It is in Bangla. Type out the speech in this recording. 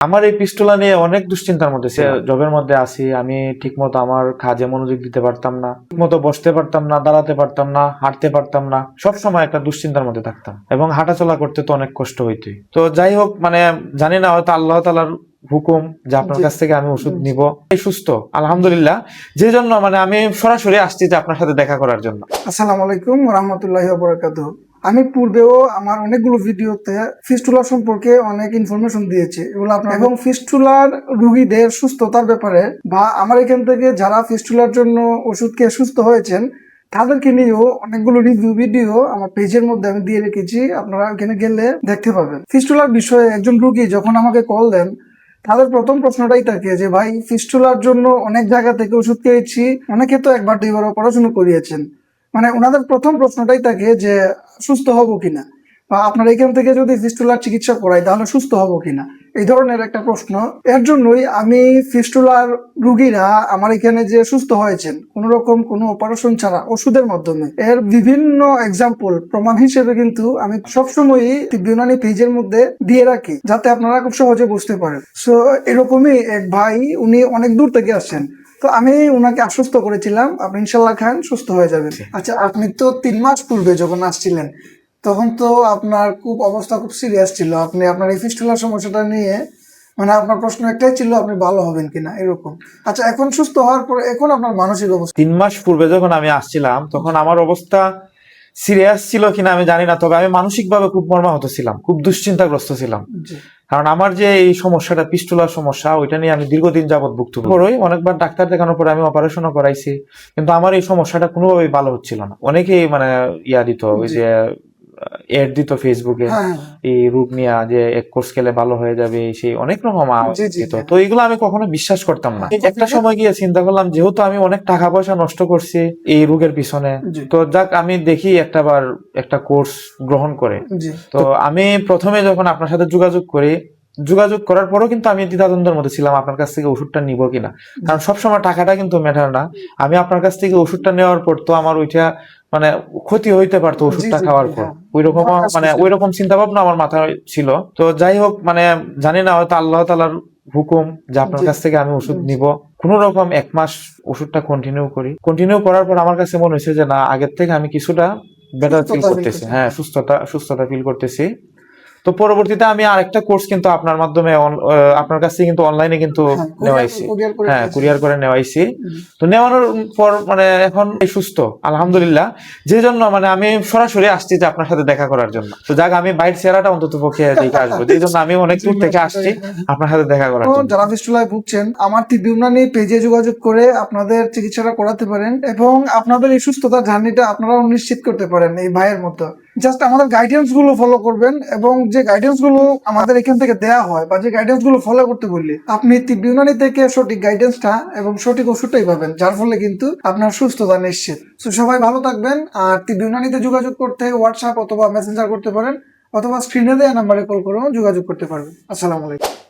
আমার এই পিস্টুলা নিয়ে অনেক দুশ্চিন্তার মধ্যে ছিল জবের মধ্যে আছি। আমি ঠিকমতো আমার কাজে মনোযোগ দিতে পারতাম না ঠিকমতো বসতে পারতাম না দাঁড়াতে পারতাম না হাঁটতে পারতাম না সব সময় একটা দুশ্চিন্তার মধ্যে থাকতাম এবং হাঁটাচলা করতে তো অনেক কষ্ট হইতই। তো যাই হোক মানে জানি না হয়তো আল্লাহ তালার হুকুম যে আপনার কাছ থেকে আমি ওষুধ। নিব। এই সুস্থ আলহামদুলিল্লাহ। যে জন্য মানে আমি সরাসরি আসছি যে আপনার সাথে দেখা করার জন্য। আসসালামু আলাইকুম রহমতুল্লাহ বরাকাত আমি পূর্বেও আমার অনেকগুলো ভিডিওতে ফিস্টুলা সম্পর্কে অনেক ইনফরমেশন দিয়েছি। এগুলো আপনার এবং ফিস্টুলার রুগীদের সুস্থতার ব্যাপারে বা আমার এখান থেকে যারা ফিস্টুলার জন্য ওষুধ খেয়ে সুস্থ হয়েছেন তাদেরকে নিয়েও অনেকগুলো রিভিউ ভিডিও আমার পেজের মধ্যে আমি দিয়ে রেখেছি। আপনারা ওখানে গেলে দেখতে পাবেন। ফিস্টুলার বিষয়ে একজন রুগী যখন আমাকে কল দেন তাদের প্রথম প্রশ্নটাই থাকে যে ভাই ফিস্টুলার জন্য অনেক জায়গা থেকে ওষুধ খেয়েছি। অনেকে তো একবার দুইবার পড়াশোনা করিয়েছেন। মানে ওনাদের প্রথম প্রশ্নটাই থাকে যে, সুস্থ হব কিনা? বা আপনার এখান থেকে যদি ফিস্টুলার চিকিৎসা করাই, তাহলে সুস্থ হব কিনা? এই ধরনের একটা প্রশ্ন। এর জন্যই আমি ফিস্টুলার রুগীরা আমার এখানে যে সুস্থ হয়েছেন, কোন রকম কোনো অপারেশন ছাড়া ওষুধের মাধ্যমে, এর বিভিন্ন এক্সাম্পল প্রমাণ হিসেবে কিন্তু আমি সবসময়ই ইউনানি পেজের মধ্যে দিয়ে রাখি, যাতে আপনারা খুব সহজে বুঝতে পারেন। সো এরকমই এক ভাই, উনি অনেক দূর থেকে আসছেন তো আমি ওনাকে আশ্বস্ত করেছিলাম আপনি ইনশাল্লাহ খান সুস্থ হয়ে যাবেন। আচ্ছা আপনি তো তিন মাস পূর্বে যখন আসছিলেন তখন তো আপনার খুব অবস্থা খুব সিরিয়াস ছিল। আপনি আপনার এই ফিস্টুলার সমস্যাটা নিয়ে মানে আপনার প্রশ্ন একটাই ছিল আপনি ভালো হবেন কিনা এরকম। আচ্ছা এখন সুস্থ হওয়ার পর এখন আপনার মানসিক অবস্থা? তিন মাস পূর্বে যখন আমি আসছিলাম তখন আমার অবস্থা সিরিয়াস ছিল কিনা আমি জানি না তবে আমি মানসিকভাবে খুব মর্মাহত ছিলাম খুব দুশ্চিন্তাগ্রস্ত ছিলাম। জি। কারণ আমার যে এই সমস্যাটা, পিস্টুলার সমস্যা, ওইটা নিয়ে আমি দীর্ঘদিন যাবৎ ভুক্ত পরই অনেকবার ডাক্তার দেখানোর পরে আমি অপারেশনও করাইছি, কিন্তু আমার এই সমস্যাটা কোনোভাবেই ভালো হচ্ছিল না। অনেকেই মানে ইয়া দিত, ওই যে এড দিত ফেসবুকে হ্যাঁ এই রোগ নিয়ে যে এক কোর্স খেলে ভালো হয়ে যাবে সেই অনেক রকম দিত। হ্যাঁ। তো এগুলো আমি কখনো বিশ্বাস করতাম না। হ্যাঁ। একটা সময় গিয়ে চিন্তা করলাম যেহেতু আমি অনেক টাকা পয়সা নষ্ট করছি এই রোগের পিছনে তো যাক আমি দেখি একটা বার একটা কোর্স গ্রহণ করে। তো আমি প্রথমে যখন আপনার সাথে যোগাযোগ করি যোগাযোগ করার পরও কিন্তু আমি দ্বিধাদ্বন্দ্বের মধ্যে ছিলাম আপনার কাছ থেকে ওষুধটা নিব কিনা। কারণ সবসময় টাকাটা কিন্তু ম্যাটার না। আমি আপনার কাছ থেকে ওষুধটা নেওয়ার পর তো আমার ওইটা মানে ক্ষতি হইতে পারতো ওষুধটা খাওয়ার পর। হ্যাঁ। ওই রকম মানে ওই রকম চিন্তা ভাবনা আমার মাথায় ছিল। তো যাই হোক মানে জানি না হয়তো আল্লাহ তালার হুকুম যে আপনার কাছ থেকে আমি ওষুধ নিব। কোন রকম এক মাস ওষুধটা কন্টিনিউ করি। কন্টিনিউ করার পর আমার কাছে মনে হয়েছে যে না আগের থেকে আমি কিছুটা বেটার ফিল করতেছি। হ্যাঁ সুস্থতা সুস্থতা ফিল করতেছি। তো পরবর্তীতে আমি আরেকটা কোর্স কিন্তু আপনার মাধ্যমে আপনার কাছ থেকে কিন্তু অনলাইনে কিন্তু হ্যাঁ, নেওয়াইছি। হ্যাঁ কুরিয়ার করে নেওয়াইছি। তো নেওয়ানোর পর মানে এখন সুস্থ আলহামদুলিল্লাহ। যে জন্য মানে আমি সরাসরি আসছি যে আপনার সাথে দেখা করার জন্য। তো যাক আমি বাইর চেহারাটা অন্তত পক্ষে দেখে আসব। এই জন্য আমি অনেক দূর থেকে আসছি আপনার সাথে দেখা করার জন্য। যারা ফিস্টুলায় ভুগছেন আমার টিবিউনানি পেজে যোগাযোগ করে আপনাদের চিকিৎসাটা করাতে পারেন এবং আপনাদের এই সুস্থতার জার্নিটা আপনারাও নিশ্চিত করতে পারেন এই ভাইয়ের মতো। জাস্ট আমাদের গাইডেন্সগুলো ফলো করবেন এবং যে গাইডেন্সগুলো আমাদের এখান থেকে দেয়া হয় বা যে গাইডেন্সগুলো ফলো করতে বললি, আপনি ইউনানি থেকে সঠিক গাইডেন্সটা এবং সঠিক ওষুধটাই পাবেন, যার ফলে কিন্তু আপনার সুস্থতা নিশ্চিত। তো সবাই ভালো থাকবেন, আর ইউনানিতে যোগাযোগ করতে হোয়াটসঅ্যাপ অথবা মেসেঞ্জার করতে পারেন, অথবা স্ক্রিনে দেওয়া নাম্বারে কল করেও যোগাযোগ করতে পারবেন। আসসালামু আলাইকুম।